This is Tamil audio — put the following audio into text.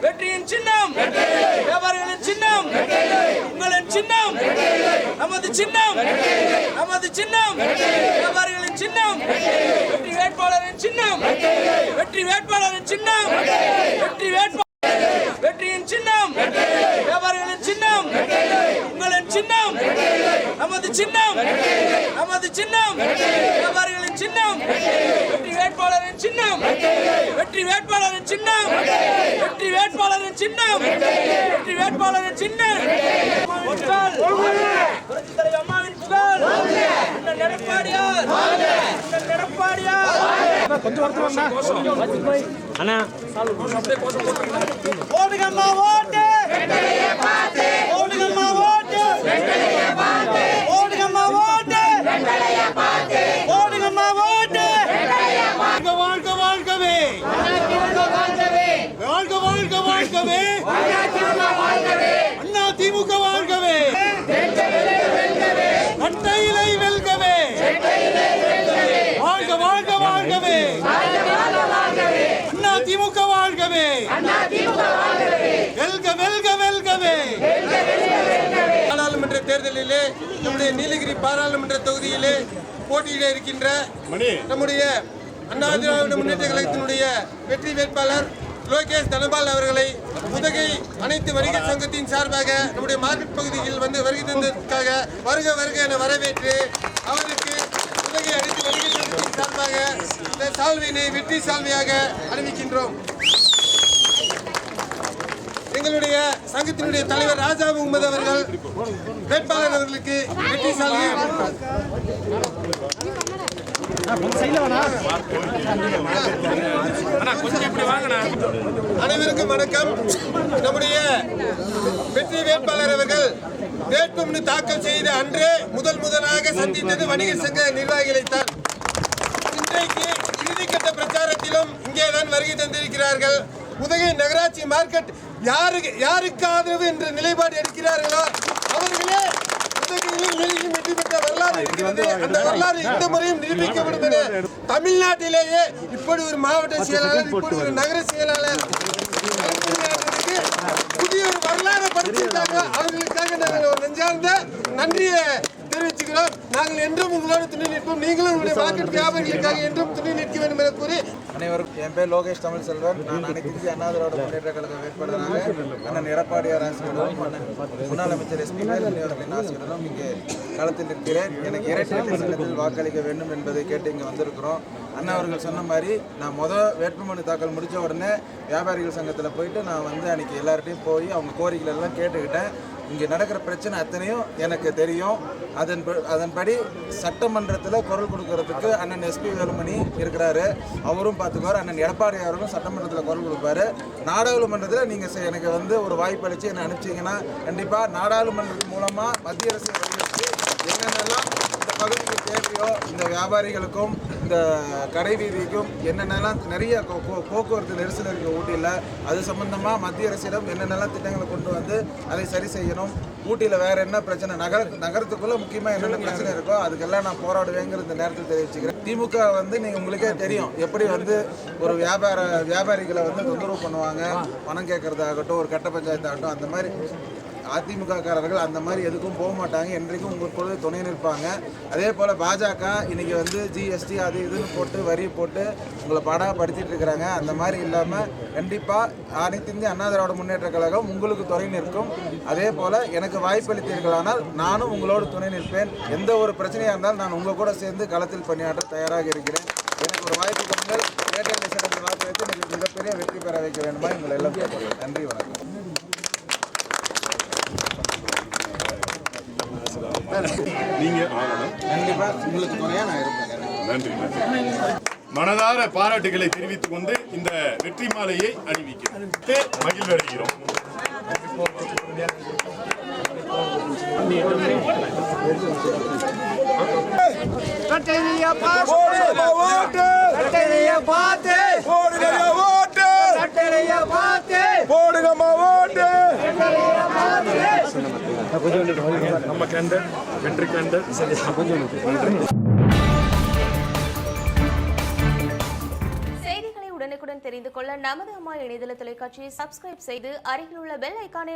வெற்றியின் சின்னம். வியாபாரிகளின் சின்னம். உங்களின் சின்னம். நமது சின்னம். நமது சின்னம். வியாபாரிகளின் சின்னம். வெற்றி வேட்பாளரின் சின்னம். வெற்றி வேட்பாளரின் சின்னம். வெற்றி வேட்பாளர் வெற்றியின் சின்னம். வியாபாரிகளின் சின்னம். உங்களின் சின்னம். சின்னம் நமது சின்னம் வியாபாரிகளின் சின்னம் வெற்றி வேட்பாளரின் சின்னம் வெற்றி வேட்பாளரின் சின்னம் வெற்றி வேட்பாளரின் சின்னம் வெற்றி வேட்பாளரின் சின்னம். தலைவி அம்மாவின் புகழ். எடப்பாடியார் எடப்பாடியார் ஓடுங்கம்மா ஓட்டு. தேர்தலிலே நம்முடைய நீலகிரி பாராளுமன்ற தொகுதியிலே போட்டியிட இருக்கின்ற நம்முடைய அண்ணா திராவிட முன்னேற்ற கழகத்தினுடைய வெற்றி வேட்பாளர் லோகேஷ் தனபால் அவர்களை உதகை அனைத்து வணிகர் சங்கத்தின் சார்பாக நம்முடைய மார்க்கெட் பகுதியில் வந்து வருகை தந்ததற்காக வருக வருக என வரவேற்று அவருக்கு உதகை அனைத்து வணிகர் சங்கத்தின் சார்பாக இந்த சால்வினை வெற்றி சால்வையாக அறிவிக்கின்றோம். எங்களுடைய சங்கத்தினுடைய தலைவர் ராஜா முகமது அவர்கள் வேட்பாளர் அவர்களுக்கு வெற்றி சால்வை அனைவருக்கும் வணக்கம். நம்முடைய வெற்றி வேட்பாளர் அவர்கள் வேட்புமனு தாக்கல் செய்த அன்றே முதல் முதலாக சந்தித்தது வணிகர் சங்க நிர்வாகிகளைத்தான். இன்றைக்கு இறுதிக்கட்ட பிரச்சாரத்திலும் இங்கேதான் வருகை தந்திருக்கிறார்கள். உதகை நகராட்சி மார்க்கெட் யாருக்கு யாருக்கு ஆதரவு என்ற நிலைப்பாடு எடுக்கிறார்களோ அவர்களே வெற்றி பெற்ற வரலாறு இருக்கிறது. அந்த வரலாறு இந்த முறையும் நிரூபிக்கப்படும் என தமிழ்நாட்டிலேயே இப்படி ஒரு மாவட்ட செயலாளர் இப்படி ஒரு நகர செயலாளர் புதிய ஒரு வரலாறு படிச்சிருக்காங்க அவர்களுக்காக நாங்கள் ஒரு நெஞ்சார்ந்த நன்றியை தெரிவிச்சுக்கிறோம். நாங்கள் என்றும் உங்களோடு துணை நிற்போம். நீங்களும் உங்களுடைய மார்க்கெட் வியாபாரிகளுக்காக என்றும் துணை நிற்க வேண்டும் என கூறி அனைவருக்கும் என் பேர் லோகேஷ் தமிழ் செல்வன் நான் அனைத்து இந்திய அண்ணா திராவிட முன்னேற்ற கழக வேட்பாளராக அண்ணன் எடப்பாடியார் ஆசிரியரும் முன்னாள் அமைச்சர் எஸ் பி அவர்களின் ஆசிரியரும் இங்கே களத்தில் இருக்கிறேன் எனக்கு இரட்டை சின்னத்தில் வாக்களிக்க வேண்டும் என்பதை கேட்டு இங்கே வந்திருக்கிறோம். அண்ணா அவர்கள் சொன்ன மாதிரி நான் மொதல் வேட்புமனு தாக்கல் முடித்த உடனே வியாபாரிகள் சங்கத்தில் போயிட்டு நான் வந்து அன்றைக்கி எல்லார்ட்டையும் போய் அவங்க கோரிக்கைகள் எல்லாம் கேட்டுக்கிட்டேன். இங்கே நடக்கிற பிரச்சனை அத்தனையும் எனக்கு தெரியும். அதன் அதன்படி சட்டமன்றத்தில் குரல் கொடுக்கறதுக்கு அண்ணன் எஸ்பி வேலுமணி இருக்கிறாரு. அவரும் பார்த்துக்குவார் அண்ணன் எடப்பாடி அவரும் சட்டமன்றத்தில் குரல் கொடுப்பாரு. நாடாளுமன்றத்தில் நீங்கள் எனக்கு வந்து ஒரு வாய்ப்பு அளித்து என்னை அனுப்பிச்சிங்கன்னா கண்டிப்பாக நாடாளுமன்றத்தின் மூலமாக மத்திய அரசு என்னென்னலாம் இந்த பகுதிக்கு தேவையோ இந்த வியாபாரிகளுக்கும் இந்த கடை வீதிக்கும் என்னென்னலாம் நிறைய போக்குவரத்து நெரிசல் இருக்குது ஊட்டியில் அது சம்பந்தமாக மத்திய அரசிடம் என்னென்னலாம் திட்டங்களை கொண்டு வந்து அதை சரி செய்யணும் ஊட்டியில் வேற என்ன பிரச்சனை நகர நகரத்துக்குள்ளே முக்கியமாக என்னென்ன பிரச்சனை இருக்கோ அதுக்கெல்லாம் நான் போராடுவேங்கிற இந்த நேரத்தில் தெரிவிச்சுக்கிறேன். திமுக வந்து நீங்கள் உங்களுக்கே தெரியும் எப்படி வந்து ஒரு வியாபார வியாபாரிகளை வந்து தொந்தரவு பண்ணுவாங்க பணம் கேட்குறதாகட்டும் ஒரு கட்ட பஞ்சாயத்தாகட்டும் அந்த மாதிரி அதிமுக காரர்கள் அந்த மாதிரி எதுக்கும் போக மாட்டாங்க. என்றைக்கும் உங்களுக்கு கூட துணை நிற்பாங்க. அதே போல் பாஜக இன்னைக்கு வந்து ஜிஎஸ்டி அது இதுன்னு போட்டு வரி போட்டு உங்களை படாப்படுத்திட்டு இருக்கிறாங்க. அந்த மாதிரி இல்லாமல் கண்டிப்பாக அனைத்து இந்திய அண்ணா திராவிட முன்னேற்ற கழகம் உங்களுக்கு துணை நிற்கும். அதே போல் எனக்கு வாய்ப்பளித்தீர்களானால் நானும் உங்களோடு துணை நிற்பேன். எந்த ஒரு பிரச்சனையாக இருந்தாலும் நான் உங்கள் கூட சேர்ந்து களத்தில் பணியாற்ற தயாராக இருக்கிறேன். எனக்கு ஒரு வாய்ப்பு கொடுங்கள். ஏடிஎம் சிறந்த எனக்கு மிகப்பெரிய வெற்றி பெற வைக்க வேண்டுமா எங்களை எல்லாம் நன்றி வணக்கம். நீங்க? ஆகணும் கண்டிப்பாக உங்களுக்கு துணையாக நான் இருப்பேன். நன்றி நன்றி. மனதார பாராட்டுகளை தெரிவித்துக் கொண்டு இந்த வெற்றி மாலையை அணிவிக்க மகிழ்வடைகிறோம். கட்டளைய பார்த்து கட்டளைய நம்ம கேண்டர் வெற்றி கேண்டர் செய்திகளை உடனுக்குடன் உடனுக்குடன் தெரிந்து கொள்ள நமது அம்மா இணையதள தொலைக்காட்சியை சப்ஸ்கிரைப் செய்து அருகில் உள்ள பெல் ஐக்கானை